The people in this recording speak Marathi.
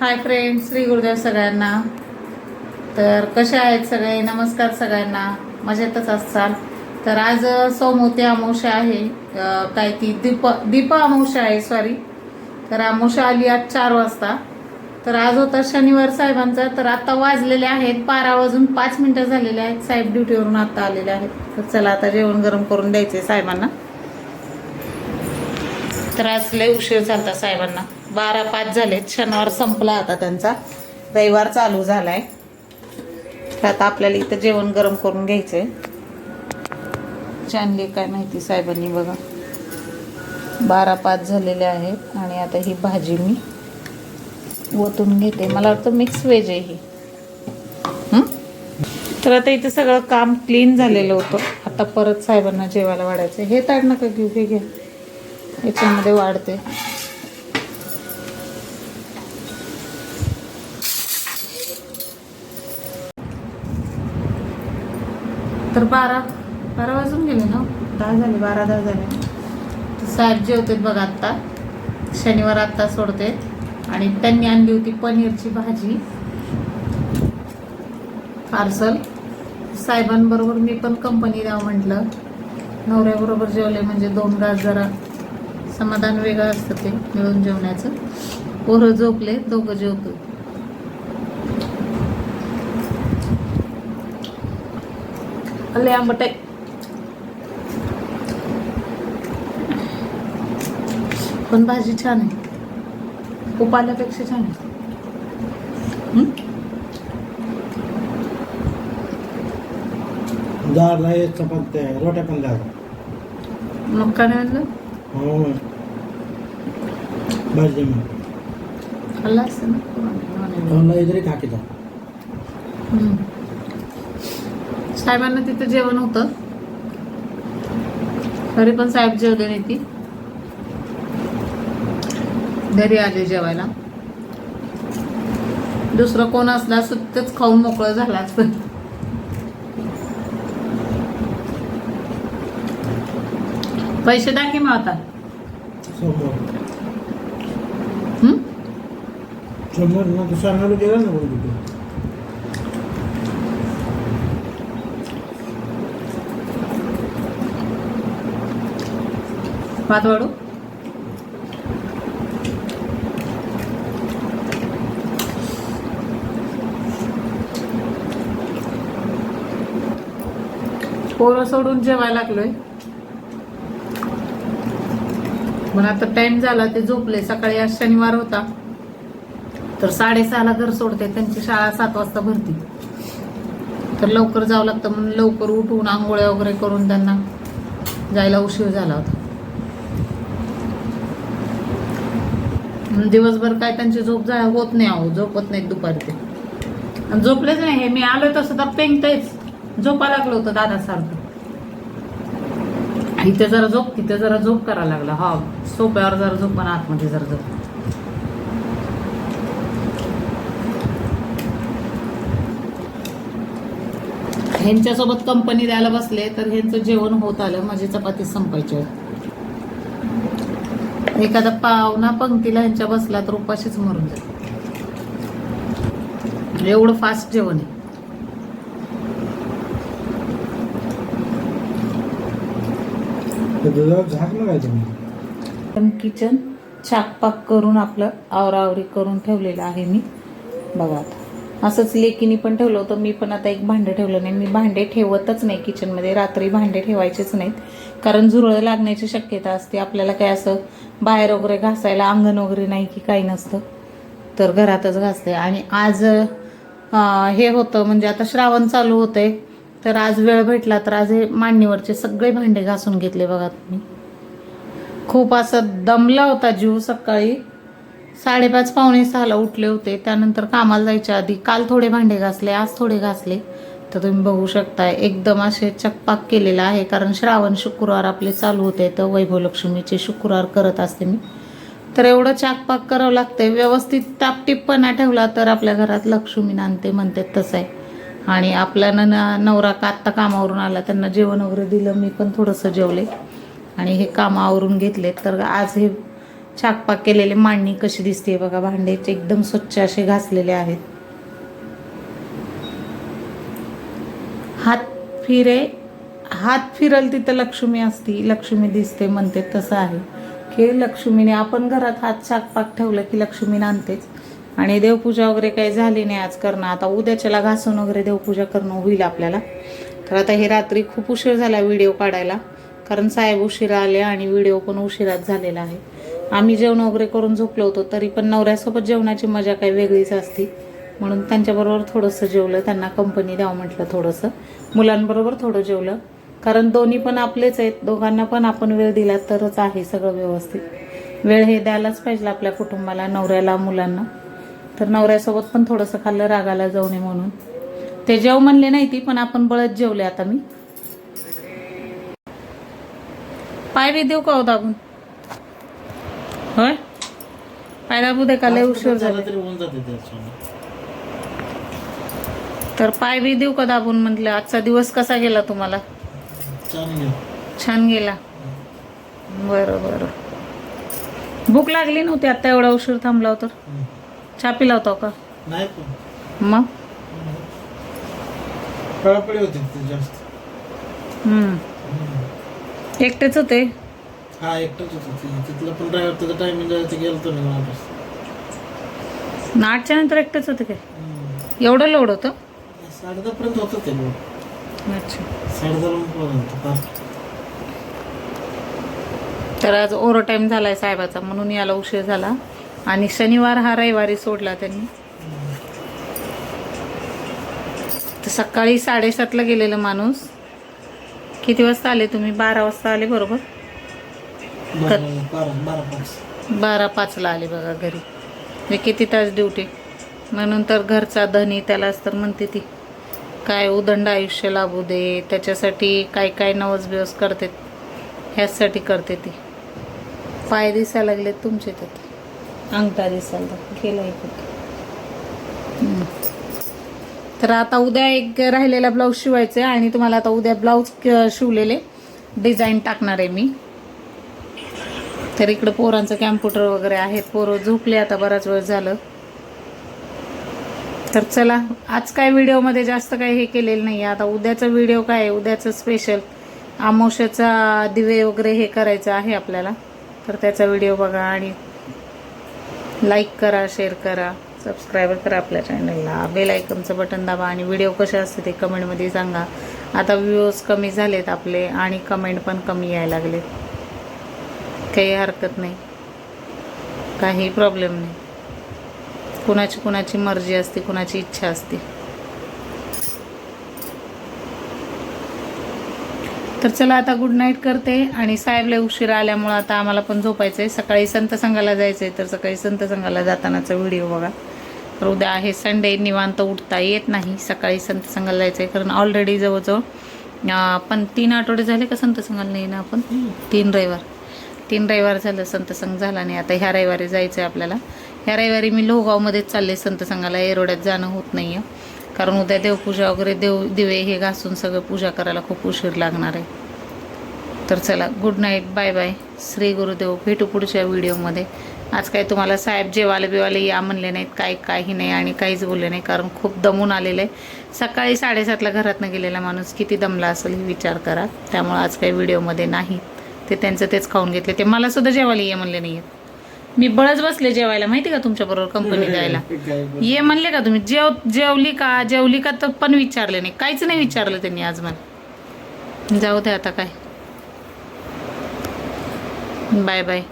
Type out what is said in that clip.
हाय फ्रेंड श्री गुरुदेव सगळ्यांना. तर कसे आहेत सगळे? नमस्कार सगळ्यांना. मजेतच असाल? तर आज सोमवती अमावस्या आहे. काय ती? दीप दीप अमावस्या आहे सॉरी तर अमावस्या आली आज चार वाजता. तर आज होता शनिवार साहेबांचा. तर आता वाजलेले आहेत. बारा वाजून पाच मिनटं झालेले आहेत. साहेब ड्युटीवरून आता आलेले आहेत. तर चला आता जेवण गरम करून द्यायचे साहेबांना. तर आज लय उशीर झाला साहेबांना. बारा पाच झालेत. शनिवार संपला आता त्यांचा. रविवार चालू झालाय. तर आता आपल्याला इथं जेवण गरम करून घ्यायचंय. आणले काय माहिती साहेबांनी बघा. बारा पाच झालेले आहेत आणि आता ही भाजी मी ओतून घेते. मला वाटतं मिक्स व्हेज आहे ही. तर आता इथं सगळं काम क्लीन झालेलं होतं. आता परत साहेबांना जेवायला वाढायचं हे ताड नका घेऊ हे घ्या. याच्यामध्ये वाढते. तर बारा बारा वाजून गेले ना? दहा झाले बारा दहा झाले. साहेब जेवतेत बघा आत्ता. शनिवार आत्ता सोडते आणि त्यांनी आणली होती पनीरची भाजी. पार्सल. साहेबांबरोबर मी पण कंपनी द्यावं म्हटलं. नवऱ्याबरोबर जेवले म्हणजे दोन घास जरा समाधान वेगळं असतं ते मिळून जेवण्याचं. पोरं झोपले दोघं जेवतो. आले आंबट आहे पण भाजी छान आहे खूप आल्यापेक्षा छान आहे हं? डाळ आहे चपात्या रोट्या पण डाळ मग काय नाही आणलं हो भाजी खाल्लं असतं ना तरी खाकीचा हं. साहेबांना तिथं जेवण होतं. तरी पण साहेब जेवले नाही ती. घरी आले जेवायला. दुसरं कोण असला सुट्टच खाऊन मोकळं झाला असतं. पैसे टाकी मग आता. हं? सांगायला गेला ना बोलतो तू भात वाढू. पोरं सोडून जेवायला लागलोय. पण आता टाइम झाला ते झोपले. सकाळी आज शनिवार होता. तर साडेसहाला घर सोडते. त्यांची शाळा सात वाजता भरती. तर लवकर जावं लागतं म्हणून लवकर उठून आंघोळ्या वगैरे करून त्यांना जायला उशीर झाला होता. दिवसभर काय त्यांची झोप जा होत नाही अहो झोपत नाहीत दुपारी ते आणि झोपलेच नाही हे मी आलोय तसं तर पेंगतायच. झोपा लागलं होतं दादासारखं. इथे जरा झोप तिथे जरा झोप करायला लागला. हा सोप्यावर जरा झोप पण आतमध्ये जरा झोप. ह्यांच्यासोबत कंपनी द्यायला बसले तर ह्यांचं जेवण होत आलं माझी चपाती संपायची. एखादा पावना पंक्तीला ह्यांच्या बसला तर उपाशीच मरून जाईल. एवढं फास्ट जेवण आहे. किचन छाकपाक करून आपलं आवरावरी करून ठेवलेलं आहे मी. बघा आता. असंच लेकीनी पण ठेवलं होतं. मी पण आता एक भांडं ठेवलं नाही. मी भांडे ठेवतच नाही किचनमध्ये रात्री भांडे ठेवायचेच नाहीत. कारण झुरळ लागण्याची शक्यता असते. आपल्याला काय असं बाहेर वगैरे घासायला अंगण वगैरे नाही की काही नसतं. तर घरातच घासते. आणि आज हे होतं म्हणजे आता श्रावण चालू होतंय. तर आज वेळ भेटला तर आज हे मांडणीवरचे सगळे भांडे घासून घेतले बघा तुम्ही. खूप असं दमला होता जीव सकाळी. साडेपाच पावणे सहाला उठले होते. त्यानंतर कामाला जायच्या आधी काल थोडे भांडे घासले आज थोडे घासले. तर तुम्ही बघू शकताय एकदम असे चकपाक केलेला आहे. कारण श्रावण शुक्रवार आपले चालू होते तर वैभवलक्ष्मीचे शुक्रवार करत असते मी. तर एवढं चाकपाक करावं लागतंय. व्यवस्थित टापटीपपणा ठेवला तर आपल्या घरात लक्ष्मी नांदते म्हणते तसं आहे आणि आपला न नवरा का आत्ता कामावरून आला त्यांना जेवण वगैरे दिलं मी पण थोडंसं जेवले. आणि हे कामावरून घेतले तर आज हे चाकपाक केलेले मांडणी कशी दिसते बघा भांडे. एकदम स्वच्छ असे घासलेले आहेत हात फिरे हात फिरल तिथं लक्ष्मी असती लक्ष्मी दिसते म्हणते तसं आहे. की लक्ष्मीने आपण घरात हात शाकपाक ठेवलं की लक्ष्मी आणतेच. आणि देवपूजा वगैरे काही झाली नाही आज करणं. आता उद्याच्याला घासून वगैरे देवपूजा करणं होईल आपल्याला. तर आता हे रात्री खूप उशीर झाला व्हिडिओ काढायला. कारण साहेब उशिरा आले आणि व्हिडिओ पण उशिराच झालेला आहे. आम्ही जेवण वगैरे करून झोपलो होतो तरी पण नवऱ्यासोबत जेवणाची मजा काही वेगळीच असती. म्हणून त्यांच्याबरोबर थोडंसं जेवलं त्यांना कंपनी द्यावं म्हटलं थोडंसं. मुलांबरोबर थोडं जेवलं. कारण दोन्ही पण आपलेच आहेत. दोघांना पण आपण वेळ दिला तरच आहे सगळं व्यवस्थित. वेळ हे द्यायलाच पाहिजे आपल्या कुटुंबाला नवऱ्याला मुलांना. तर नवऱ्यासोबत पण थोडंसं खाल्लं रागाला जाऊ नये म्हणून. ते जेव म्हणले नाही ती पण आपण बळत जेवले आता मी. पाय बी देऊ का हो दाबून? होय? पाय दाबू दे का? लय उशीर झाला. तरी पाय बी देऊ का दाबून म्हटलं? आजचा दिवस कसा गेला तुम्हाला? छान गेला. बरं बरं. भूक लागली नव्हती आता एवढा उशीर थांबला तर चहा पिला होता का? नाही पण. मग. एकटेच होते? हा एकटाच होतो ते. तिथलं पण ड्रायव्हर त्याचा टायमिंग झालं ते गेलतो नाही वापस. न आठच्या नंतर एकटेच होते काय? एवढं लोड होतं? साडे दहा पर्यंत होतं ते अच्छा. साडे दहा पर्यंत फार तर आज ओव्हर टाईम झालाय साहेबाचा म्हणून याला उशीर झाला. आणि शनिवार हा रविवारी सोडला त्यांनी. तर सकाळी साडेसातला गेलेलं माणूस. किती वाजता आले तुम्ही? बारा वाजता आले बरोबर? बारा बारा बारा पाच. बारा पाचला आले बघा घरी. म्हणजे किती तास ड्युटी? म्हणून तर घरचा धनी त्यालाच तर म्हणते ती. काय उदंड आयुष्य लाभू दे त्याच्यासाठी काय काय नवस बिवस करते ह्याचसाठी करते ती. पाय दिसायला लागले तुमचे तर. अंगठा दिसायला. गेला इकडे. तर आता उद्या एक राहिलेला ब्लाऊज शिवायचे आणि तुम्हाला आता उद्या ब्लाऊज शिवलेले. डिझाईन टाकणार आहे मी. तर इकडं पोरांचं कॅम्प्युटर वगैरे आहे पोरं झोपले आता बराच वेळ झालं. तर चला आज काय व्हिडिओमध्ये जास्त काही हे केलेलं नाही आता उद्याचा व्हिडिओ काय आहे? उद्याचं स्पेशल आमोशाचा दिवे वगैरे हे करायचं आहे आपल्याला. तर त्याचा व्हिडिओ बघा आणि लाईक करा शेअर करा सबस्क्राईब करा आपल्या चॅनलला बेल आयकनचं बटन दाबा आणि व्हिडिओ कसे असते ते कमेंटमध्ये सांगा. आता व्ह्यूज कमी झालेत आपले आणि कमेंट पण कमी यायला लागले काही हरकत नाही. काही प्रॉब्लेम नाही. कुणाची कुणाची मर्जी असते कुणाची इच्छा असते. तर चला आता गुड नाईट करते आणि साहेबला उशीर आल्यामुळं आता आम्हाला पण झोपायचं आहे सकाळी संत संघाला जायचं आहे तर सकाळी संत संघाला जातानाचा व्हिडिओ बघा. तर उद्या आहे संडे निवांत उठता येत नाही. सकाळी संत संघाला जायचं आहे कारण ऑलरेडी जवळजवळ पण तीन आठवडे झाले का संत संघाला नाही ना आपण? तीन रविवार. तीन रविवार झालं संत संघ झाला नाही. आता ह्या रविवारी जायचं आहे आपल्याला. ह्या रविवारी मी लोहगावमध्येच चालले संत संघाला एरोड्यात जाणं होत नाही आहे कारण उद्या देवपूजा वगैरे देव दिवे हे घासून सगळं पूजा करायला खूप उशीर लागणार आहे. तर चला good night bye bye Shri Gurudev भेटू पुढच्या व्हिडिओमध्ये. आज काय तुम्हाला साहेब जेवाले बिवाले या म्हणले नाहीत काय काही नाही आणि काहीच बोलले नाही कारण खूप दमून आलेलं आहे. सकाळी साडेसातला घरातनं गेलेला माणूस किती दमला असेल हे विचार करा. त्यामुळं आज काही व्हिडिओमध्ये नाही. ते त्यांचं तेच खाऊन घेतले. ते मलासुद्धा जेवायला ये म्हणले नाही मी बळच बसले जेवायला माहिती का तुमच्याबरोबर कंपनी जायला? ये म्हणले का तुम्ही जेव जेवली का? जेवली का तर पण विचारले नाही. काहीच नाही विचारलं त्यांनी आज मला. जाऊ दे आता काय. Bye bye.